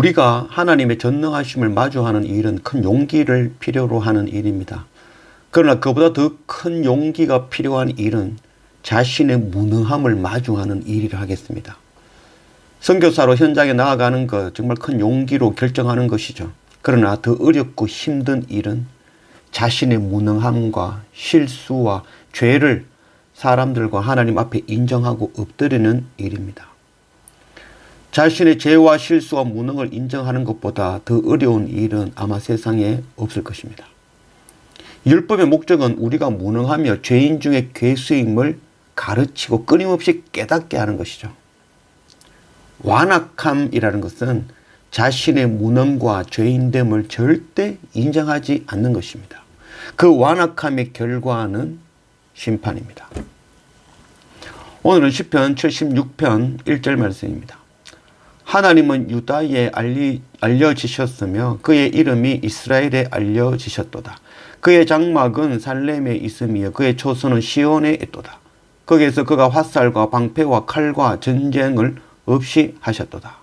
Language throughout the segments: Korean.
우리가 하나님의 전능하심을 마주하는 일은 큰 용기를 필요로 하는 일입니다. 그러나 그보다 더 큰 용기가 필요한 일은 자신의 무능함을 마주하는 일이라 하겠습니다. 선교사로 현장에 나아가는 것 정말 큰 용기로 결정하는 것이죠. 그러나 더 어렵고 힘든 일은 자신의 무능함과 실수와 죄를 사람들과 하나님 앞에 인정하고 엎드리는 일입니다. 자신의 죄와 실수와 무능을 인정하는 것보다 더 어려운 일은 아마 세상에 없을 것입니다. 율법의 목적은 우리가 무능하며 죄인 중에 괴수임을 가르치고 끊임없이 깨닫게 하는 것이죠. 완악함이라는 것은 자신의 무능과 죄인됨을 절대 인정하지 않는 것입니다. 그 완악함의 결과는 심판입니다. 오늘은 시편 76편 1절 말씀입니다. 하나님은 유다에 알리, 알려지셨으며 그의 이름이 이스라엘에 알려지셨도다. 그의 장막은 살렘에 있으며 그의 초소는 시온에 있도다. 거기에서 그가 화살과 방패와 칼과 전쟁을 없이 하셨도다.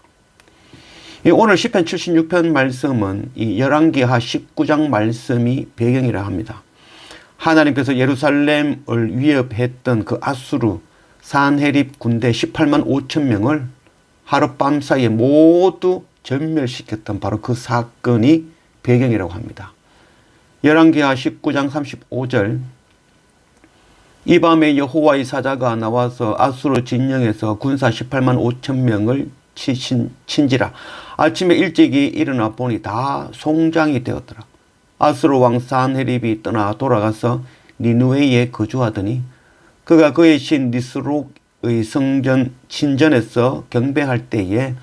오늘 10편 76편 말씀은 이 열왕기하 19장 말씀이 배경이라 합니다. 하나님께서 예루살렘을 위협했던 그 아수르 산헤립 군대 18만 5천 명을 하룻밤 사이에 모두 전멸시켰던 바로 그 사건이 배경이라고 합니다. 열왕기하 19장 35절 이 밤에 여호와의 사자가 나와서 아수르 진영에서 군사 18만 5천 명을 친지라 아침에 일찍이 일어나 보니 다 송장이 되었더라. 아수르 왕 산헤립이 떠나 돌아가서 니누웨에 거주하더니 그가 그의 신 니스록 의 성전 신전에서 경배할 때에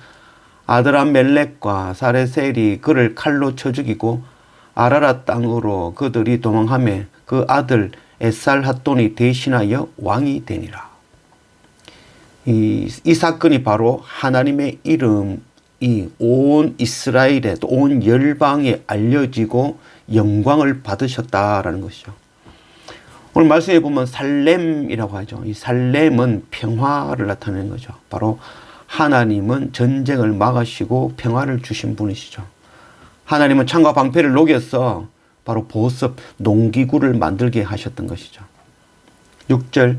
아드람 멜렉과 사레셀이 그를 칼로 쳐 죽이고 아라라 땅으로 그들이 도망하며 그 아들 에살 핫돈이 대신하여 왕이 되니라. 이, 이 사건이 바로 하나님의 이름이 온 이스라엘에 또온 열방에 알려지고 영광을 받으셨다라는 것이죠. 오늘 말씀에 보면 살렘이라고 하죠. 이 살렘은 평화를 나타내는 거죠. 바로 하나님은 전쟁을 막으시고 평화를 주신 분이시죠. 하나님은 창과 방패를 녹여서 바로 보습 농기구를 만들게 하셨던 것이죠. 6절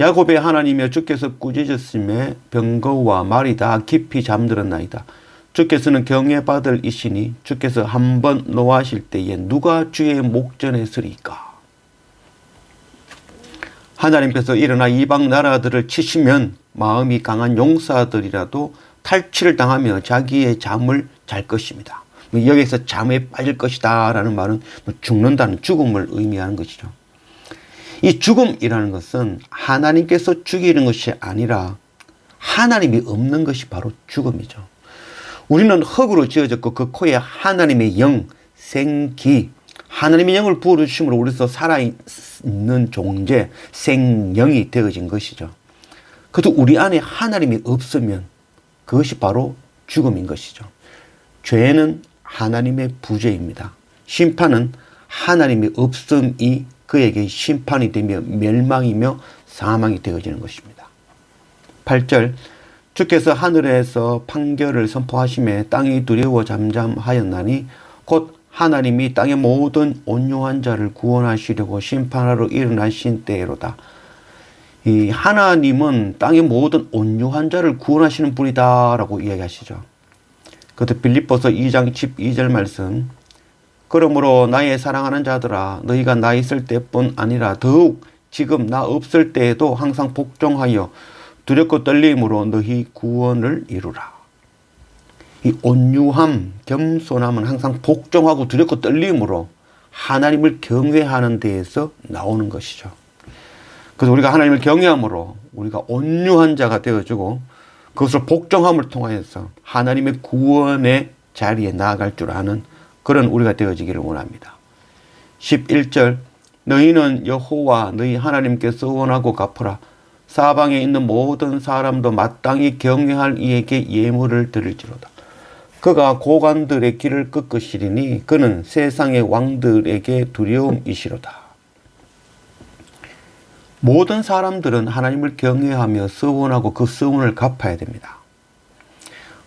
야곱의 하나님여 주께서 꾸짖으심에 병거와 말이 다 깊이 잠들었나이다. 주께서는 경외받을 이시니 주께서 한 번 노하실 때에 누가 주의 목전에 서리까? 하나님께서 일어나 이방 나라들을 치시면 마음이 강한 용사들이라도 탈취를 당하며 자기의 잠을 잘 것입니다. 뭐 여기서 잠에 빠질 것이다 라는 말은 뭐 죽는다는 죽음을 의미하는 것이죠. 이 죽음이라는 것은 하나님께서 죽이는 것이 아니라 하나님이 없는 것이 바로 죽음이죠. 우리는 흙으로 지어졌고 그 코에 하나님의 영, 생기, 하나님의 영을 부어 주심으로 우리서 살아있는 존재, 생명이 되어진 것이죠. 그래도 우리 안에 하나님이 없으면 그것이 바로 죽음인 것이죠. 죄는 하나님의 부재입니다. 심판은 하나님이 없음이 그에게 심판이 되며 멸망이며 사망이 되어지는 것입니다. 8절 주께서 하늘에서 판결을 선포하심에 땅이 두려워 잠잠하였나니 곧 하나님이 땅의 모든 온유한 자를 구원하시려고 심판하러 일어나신 때로다. 이 하나님은 땅의 모든 온유한 자를 구원하시는 분이다라고 이야기하시죠. 그것도 빌립보서 2장 12절 말씀. 그러므로 나의 사랑하는 자들아 너희가 나 있을 때뿐 아니라 더욱 지금 나 없을 때에도 항상 복종하여 두렵고 떨림으로 너희 구원을 이루라. 이 온유함, 겸손함은 항상 복종하고 두렵고 떨림으로 하나님을 경외하는 데에서 나오는 것이죠. 그래서 우리가 하나님을 경외함으로 우리가 온유한 자가 되어주고 그것을 복종함을 통하여서 하나님의 구원의 자리에 나아갈 줄 아는 그런 우리가 되어지기를 원합니다. 11절 너희는 여호와 너희 하나님께서 원하고 갚으라 사방에 있는 모든 사람도 마땅히 경외할 이에게 예물을 드릴지로다. 그가 고관들의 길을 꺾으시리니 그는 세상의 왕들에게 두려움이시로다. 모든 사람들은 하나님을 경외하며 서원하고 그 서원을 갚아야 됩니다.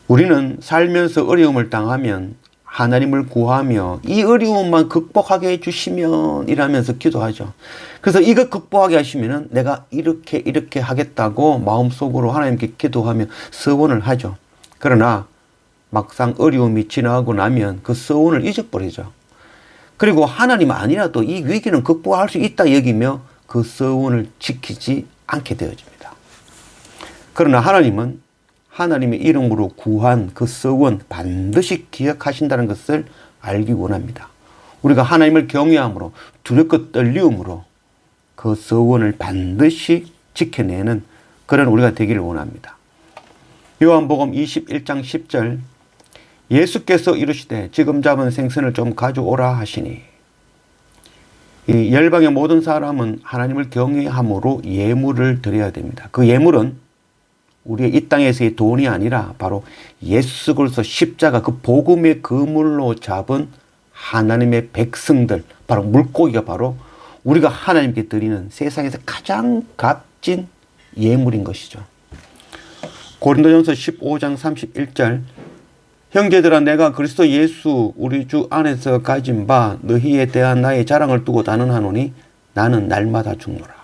우리는 살면서 어려움을 당하면 하나님을 구하며 이 어려움만 극복하게 해주시면 이라면서 기도하죠. 그래서 이거 극복하게 하시면은 내가 이렇게 이렇게 하겠다고 마음속으로 하나님께 기도하며 서원을 하죠. 그러나 막상 어려움이 지나가고 나면 그 서원을 잊어버리죠. 그리고 하나님 아니라도 이 위기는 극복할 수 있다 여기며 그 서원을 지키지 않게 되어집니다. 그러나 하나님은 하나님의 이름으로 구한 그 서원 반드시 기억하신다는 것을 알기 원합니다. 우리가 하나님을 경외함으로 두렵고 떨리움으로 그 서원을 반드시 지켜내는 그런 우리가 되기를 원합니다. 요한복음 21장 10절 예수께서 이르시되 지금 잡은 생선을 좀 가져오라 하시니 이 열방의 모든 사람은 하나님을 경외함으로 예물을 드려야 됩니다. 그 예물은 우리의 이 땅에서의 돈이 아니라 바로 예수 그리스도 십자가 그 복음의 그물로 잡은 하나님의 백성들 바로 물고기가 바로 우리가 하나님께 드리는 세상에서 가장 값진 예물인 것이죠. 고린도전서 15장 31절 형제들아 내가 그리스도 예수 우리 주 안에서 가진 바 너희에 대한 나의 자랑을 두고 단언하노니 나는 날마다 죽노라.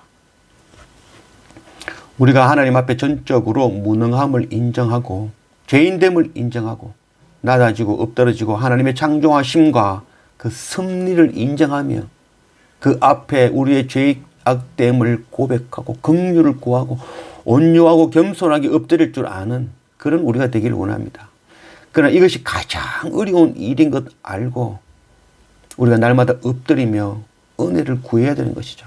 우리가 하나님 앞에 전적으로 무능함을 인정하고 죄인됨을 인정하고 낮아지고 엎드러지고 하나님의 창조하심과 그 섭리를 인정하며 그 앞에 우리의 죄악됨을 고백하고 긍휼을 구하고 온유하고 겸손하게 엎드릴 줄 아는 그런 우리가 되기를 원합니다. 그러나 이것이 가장 어려운 일인 것 알고 우리가 날마다 엎드리며 은혜를 구해야 되는 것이죠.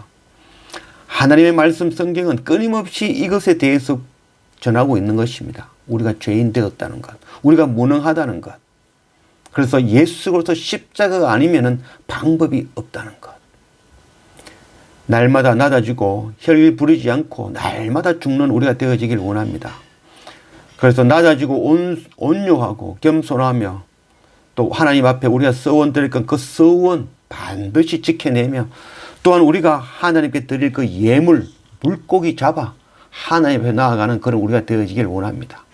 하나님의 말씀 성경은 끊임없이 이것에 대해서 전하고 있는 것입니다. 우리가 죄인 되었다는 것, 우리가 무능하다는 것. 그래서 예수 그리스도 십자가가 아니면은 방법이 없다는 것. 날마다 낮아지고 혈 부리지 않고 날마다 죽는 우리가 되어지길 원합니다. 그래서 낮아지고 온, 온유하고 겸손하며 또 하나님 앞에 우리가 서원 드릴 건 그 서원 반드시 지켜내며 또한 우리가 하나님께 드릴 그 예물, 물고기 잡아 하나님 앞에 나아가는 그런 우리가 되어지길 원합니다.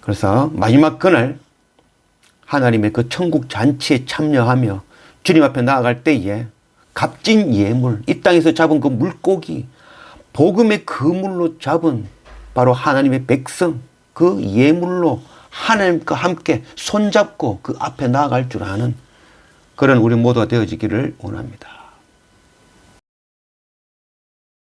그래서 마지막 그날 하나님의 그 천국 잔치에 참여하며 주님 앞에 나아갈 때에 값진 예물, 이 땅에서 잡은 그 물고기, 복음의 그물로 잡은 바로 하나님의 백성, 그 예물로 하나님과 함께 손잡고 그 앞에 나아갈 줄 아는 그런 우리 모두가 되어지기를 원합니다.